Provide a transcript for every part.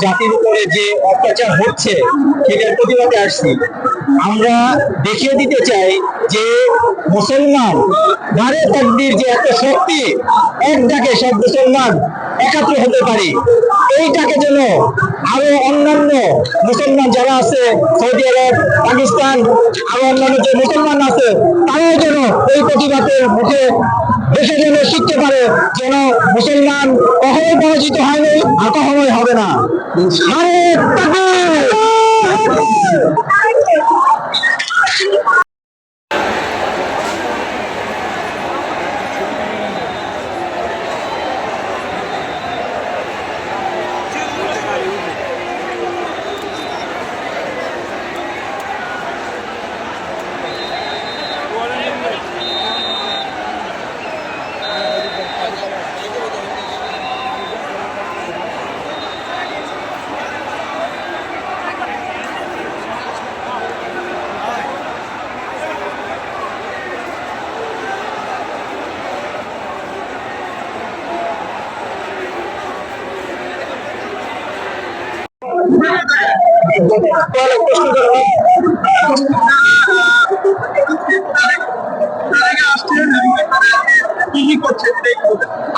জাতির উপরে যে অত্যাচার হচ্ছে, সেটার প্রতিবাদে আসছি। আমরা দেখিয়ে দিতে চাই যে মুসলমান নারে তাকদির যে একটা শক্তি, এক ডাকে সব মুসলমান একাত্র হতে পারি। এইটাকে যেন আরও অন্যান্য মুসলমান যারা আছে, সৌদি আরব, পাকিস্তান, আরও অন্যান্য যে মুসলমান আছে, তারাও যেন এই প্রতিবাদের মুখে দেশে যেন শিখতে পারে যেন মুসলমান কখনোই পরাজিত হয়নি আর কখনোই হবে না। নারে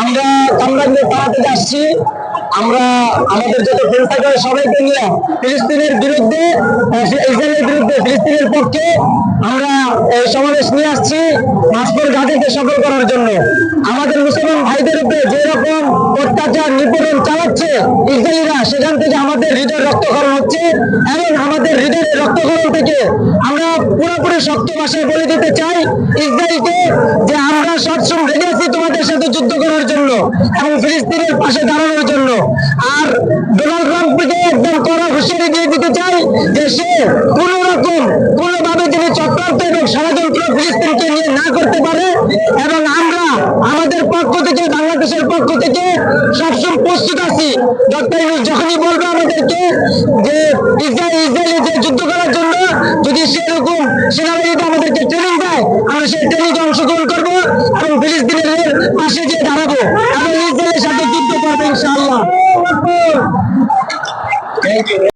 আমরা কামরাঙ্গের পাড়াতে যাচ্ছি আমরা আমাদের যত ফ্রেন্ড সার্কেল সবাইকে নিয়ে ফিলিস্তিনের বিরুদ্ধে ইসরায়েলের বিরুদ্ধে ফিলিস্তিনের পক্ষে আমরা এই সমাবেশ নিয়ে আসছি মাসপুর ঘাটেকে সফল করার জন্য। আমাদের মুসলমান ভাইদের উপরে যে রকম অত্যাচার, নিপীড়ন চালাচ্ছে ইসরায়েলিরা, সেখান থেকে আমাদের হৃদয় রক্তকরণ হচ্ছে এবং আমাদের হৃদয়ের রক্তকরণ থেকে আমরা পুরোপুরি শক্ত ভাষায় বলে দিতে চাই, ইসরায়েলকে বক্তা যখনই বলবে আমাদেরকে যে ইসরায়েল ইসরায়েলে যে যুদ্ধ করার জন্য যদি সেরকম সেনাবাহিনীতে আমাদেরকে ট্রেনিং দেয় আমরা সেই ট্রেনিং অংশগ্রহণ করব এবং ফিলিস্তিনের পাশে গিয়ে দাঁড়াবো। আমি ইসরায়েলের সাথে যুদ্ধ করব ইনশাআল্লাহ। থ্যাংক